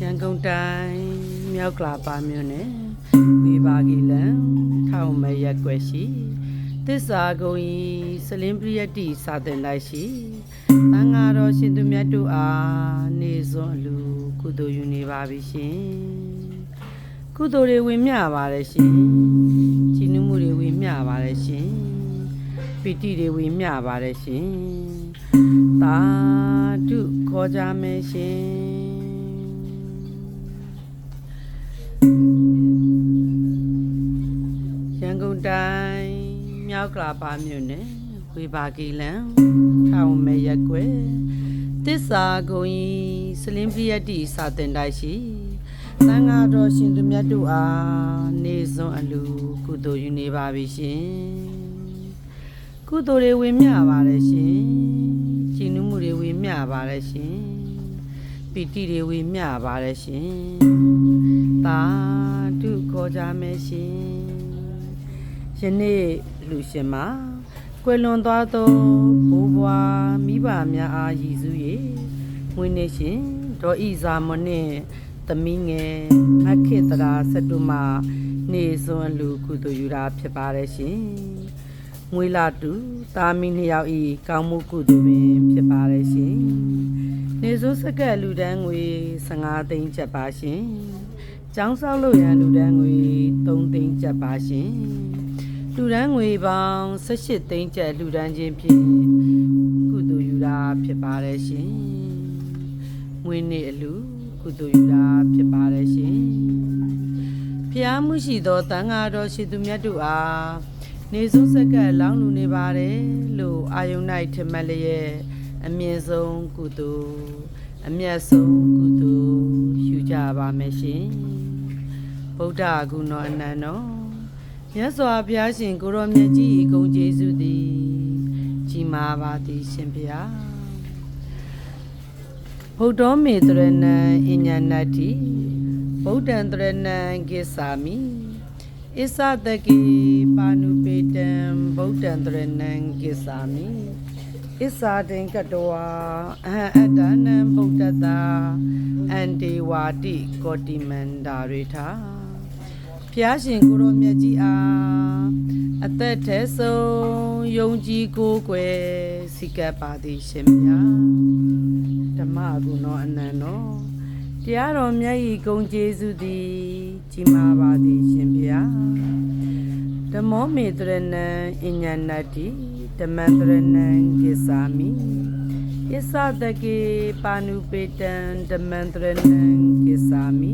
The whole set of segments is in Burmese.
ရန်ကုန်တိုင်းမြောက်ကလာပါမြို့နယ်ဝေဘာဂီလန်ထောင်မရက်ွယ်ရှိတစ္ဆာကုံဤစလင်းပရိယတ္တိစာတင်လိုက်ရှိသံဃာတော်ရှင်သူမြတ်တို့အားနေစွန်အလူကုသိုလ်ယူနေပါပြီရှင်ကုသိုလ်တွေဝင်မြပါတယ်ရှင်ကြည်နူးမှုတွေဝင်မြပါတယ်ရှင်ပီတိတွေဝင်မြပါတယ်ရှင် သာဓုခေါ်ကြမယ်ရှင်ရန်ကုန်တိုင်းမြောက်ကလာပါမြို့နယ်ဝေဘာဂီလန်ထောင်မဲရက်ွယ်တစ္ဆာဂုံဤစလင်းပရိယတ္တိစာတင်တိုက်ရှိသံဃာတော်ရှင်သူမြတ်တို့အားနေစွန်အလူကုသိုလ်ယူနေပါပြီရှင် ကုသိုလ်တွေဝင်မြပါတယ်ရှင်ကျင့်မှုတွေဝင်မြပါတယ်ရှင်ပီတိတွေဝင်မြပါတယ်ရှင်သာဓုခေါ်ကြမယ်ရှင်ယနေ့လူရှင်မှာကွယ်လွန်သွားသောဘိုးဘွားမိဘများအားရည်စူး၍ဝင်းနေရှင်ဒေါ်ဤဇာမနှင့်သမီးငယ်မက်ခေတရာစတုမနေစွန်လူကုသိုလ်ယူတာဖြစ်ပါတယ်ရှင် ငွေလာတူတာမီနှစ်ယောက်ဤကောင်းမှုကုသိုလ်ပင်ဖြစ်ပါရဲ့ရှင်။နေစိုးစကက်လူတန်းငွေ15သိန်းကျပ်ပါရှင်။ကျောင်းဆောက်လို့ရန်လူတန်းငွေ3သိန်းကျပ်ပါရှင်။လူတန်းငွေပေါင်း18သိန်းကျပ်လူတန်းချင်းဖြင့်ကုသိုလ်ယူတာဖြစ်ပါရဲ့ရှင်။ငွေနေအလူကုသိုလ်ယူတာဖြစ်ပါရဲ့ရှင်။ဖျားမှုရှိသောတန်ဃာတော်ရှိသူမြတ်တို့အား နေစိုးစက်ကပ်လောင်းလူနေပါတယ်လို့အာယုန်၌ထင်မှတ်လျက်အမြင့်ဆုံးကုသိုလ်အမြတ်ဆုံးကုသိုလ်ယူကြပါမယ်ရှင်ဗုဒ္ဓဂုဏောအနန္တောမြတ်စွာဘုရားရှင်ကိုရောမြတ်ကြီးအကုန်ကျေးဇူးသည်ကြီးမားပါသည်ရှင်ဗျာဗုဒ္ဓောမေတရဏံအညဏတ္တိဗုဒ္ဓံတရဏံကိသာမိ ဣသတကိပါဏုပေတံဗုဒ္ဓံတရဏံကိသာမိဣသာတိံကတဝါအဟံအတ္တနံဗုဒ္ဓတာအန္တေဝါတိကောတိမန္တာရိထာဖျားရှင်ကိုရောမြတ်ကြီးအားအသက်ထဲဆုံးယုံကြည်ကိုးကွယ်စိကပ်ပါသည်ရှင်မြတ်ဓမ္မဂုဏောအနန္တောတရားတော်မြတ်ဤဂုံကျေးဇူးသည် ကြီးမားပါသည်ရှင်ဗျာဓမ္မောမေတရဏံအညဏတ္တိဓမ္မံတရဏံကိသာမိဣသတကေပါဏုပေတံဓမ္မံတရဏံကိသာမိ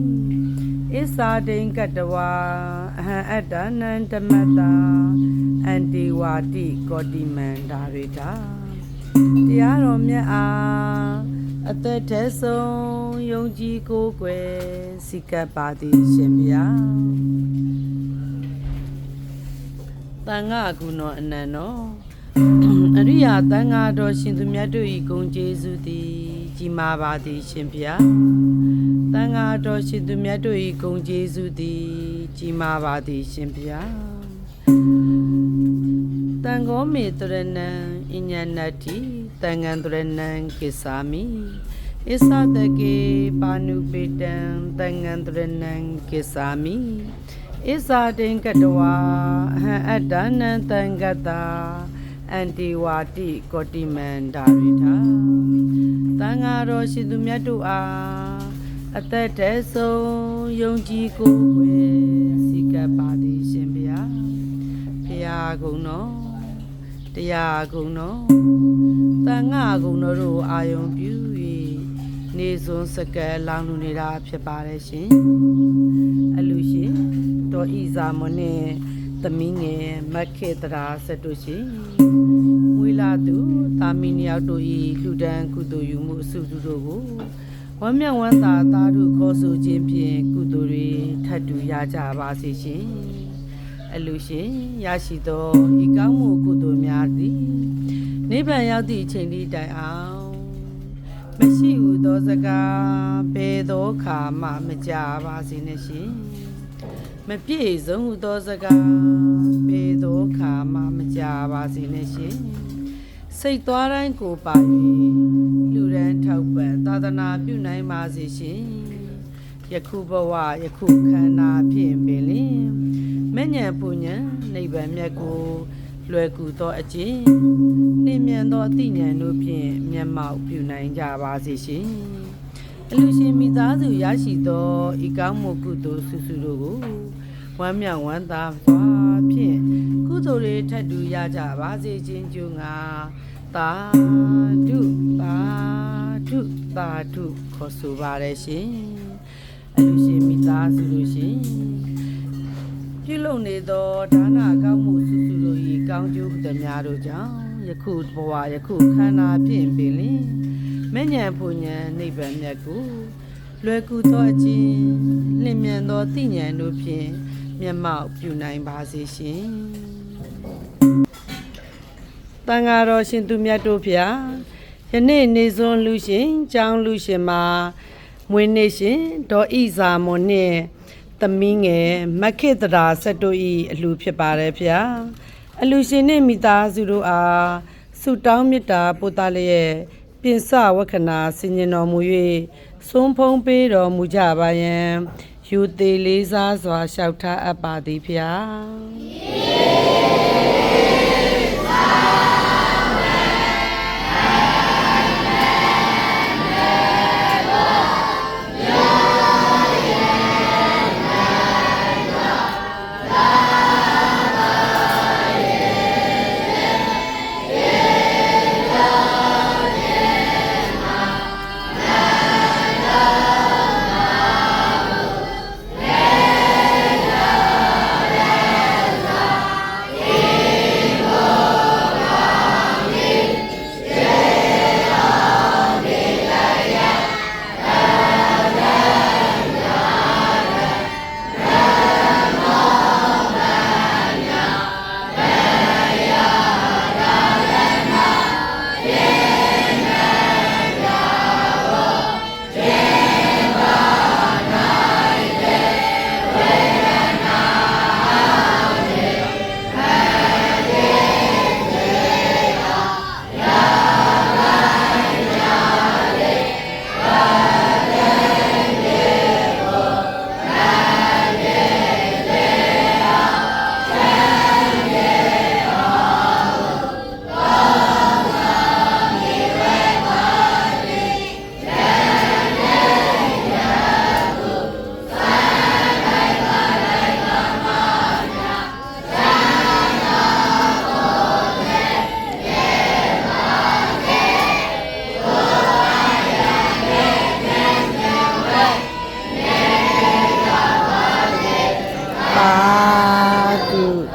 ဣသာတိံကတဝါအဟံအတ္တနံဓမ္မတာအန္တိဝါတိကောတိမန္တာရိတာတရားတော်မြတ်အား အသက်ထဲဆုံးယုံကြည်ကိုးကွယ်စိကပ်ပါသည်ရှင်ဗျာတန်ဃာကုဏောအနန္တောအရိယာတန်ဃာတော်ရှင်သူမြတ်တို့ဤဂုံကျေးဇူးသည်ကြီးမားပါသည်ရှင်ဗျာတန်ဃာတော်ရှင်သူမြတ်တို့ဤဂုံကျေးဇူးသည်ကြီးမားပါသည်ရှင်ဗျာတန်ဃောမေတရဏံအညဏတ္တိ တန်ဃံတရဏံကိသာမိဣသတကေပါဏုပေတံတန်ဃံတရဏံကိသာမိဣဇာတိံကတဝါအဟံအတ္တနံတံဂတ္တာအန္တိဝါတိကောတိမန္တာရိထာတန်ဃာတော်ရှင်သူမြတ်တို့အားအသက်တည်းဆုံးယုံကြည်ကိုယ်ွယ်စိကပ်ပါသည်ရှင်ဗျာဘုရားကုံတော်တရားကုံတော် တန်ဃာကုံတော်တို့အာယုံပြု၍နေစွန်းစကဲလောင်းလူနေတာဖြစ်ပါတယ်ရှင်အလူရှင်တော်ဤဇာမနဲ့သမီးငယ်မက်ခေတရာဆက်တို့ရှင်ဝိလာသူတာမီနယောက်တို့ဤလူဒန်းကုသိုလ်ယူမှုအစုစုတို့ကိုဝမ်းမြောက်ဝမ်းသာသားတို့ခေါ်ဆိုခြင်းဖြင့်ကုသိုလ်တွေထပ်တူရကြပါစေရှင်အလူရှင်ရရှိသောဤကောင်းမှုကုသိုလ်များသည် နိဗ္ဗာန်ရောက်သည့်အချိန်လေးတိုင်အောင်မရှိဟုသောစကားဘယ်သောခါမှမကြပါစေနဲ့ရှင်မပြည့်စုံဟုသောစကားဘယ်သောခါမှမကြပါစေနဲ့ရှင်စိတ်သွားတိုင်းကိုပါ၍လူရန်ထထောက်ပံ့သာသနာပြုနိုင်ပါစေရှင်ယခုဘဝယခုခန္ဓာဖြင့်ပင်လင်မဉ္ဇဉ်ပူဉ္ဇဉ်နိဗ္ဗာန်မြတ်ကို လွယ်ကူသောအကျင့်နှင်းမြန်သောအသိဉာဏ်တို့ဖြင့်မျက်မှောက်ပြုနိုင်ကြပါစေရှင်အလူရှင်မိသားစုရရှိသောဤကောင်းမှုကုသိုလ်ဆုစုတို့ကိုဝမ်းမြောက်ဝမ်းသာစွာဖြင့်ကုသိုလ်တွေထပ်တူရကြပါစေခြင်းကြုံငါသာဓုသာဓုသာဓုခေါ်ဆိုပါရရှင်အလူရှင်မိသားစုတို့ရှင်ပြုလုပ်နေသောဒါနကောင်းမှုစုစုတို့၏ ကောင်းကျိုးသမျှတို့ကြောင့်ယခုဘဝယခုခန္ဓာဖြင့်ပင်လင်မဉ္ဇဉ်ပူဉ္ဇဉ်နိဗ္ဗာန်မြတ်ကိုလွယ်ကူသောအခြင်းလင်မြန်သောသိဉာဏ်တို့ဖြင့်မျက်မှောက်ပြုနိုင်ပါစေရှင်တန်ဃာတော်ရှင်သူမြတ်တို့ဖျားယနေ့နေစွန်လူရှင်ကျောင်းလူရှင်မှာမွေးနေ့ရှင်ဒေါ်ဣဇာမွန်နှင့်သမီးငယ်မက္ခိတရာဆက်တို့ဤအလှဖြစ်ပါတယ်ဗျာ အလှရှင်နှင့်မိသားစုတို့အားဆုတောင်းမေတ္တာပို့သလျက်ပြင်စဝက္ခဏာဆင်ញင်တော်မူ၍ဆုံးဖုံးပေးတော်မူကြပါယံယူသေးလေးစားစွာလျှောက်ထားအပ်ပါသည်ဗျာ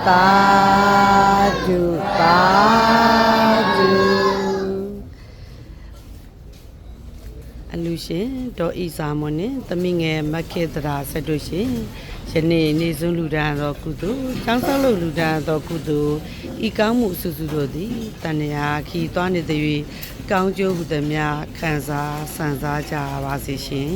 သာဓုသာဓုအလူရှင်ဒေါ်ဤစာမွန်နဲ့သမီးငယ်မခေတရာဆက်တို့ရှင်ယနေ့နေစွန်းလူဒန်းသောကုသိုလ်ចောင်းဆောက်လုပ်လူဒန်းသောကုသိုလ်ဤကောင်းမှုအစုစုတို့သည်တဏှာခီသွားနေသည်၍ကောင်းကျိုးဟုသည်များခံစားဆန်စားကြပါစေရှင်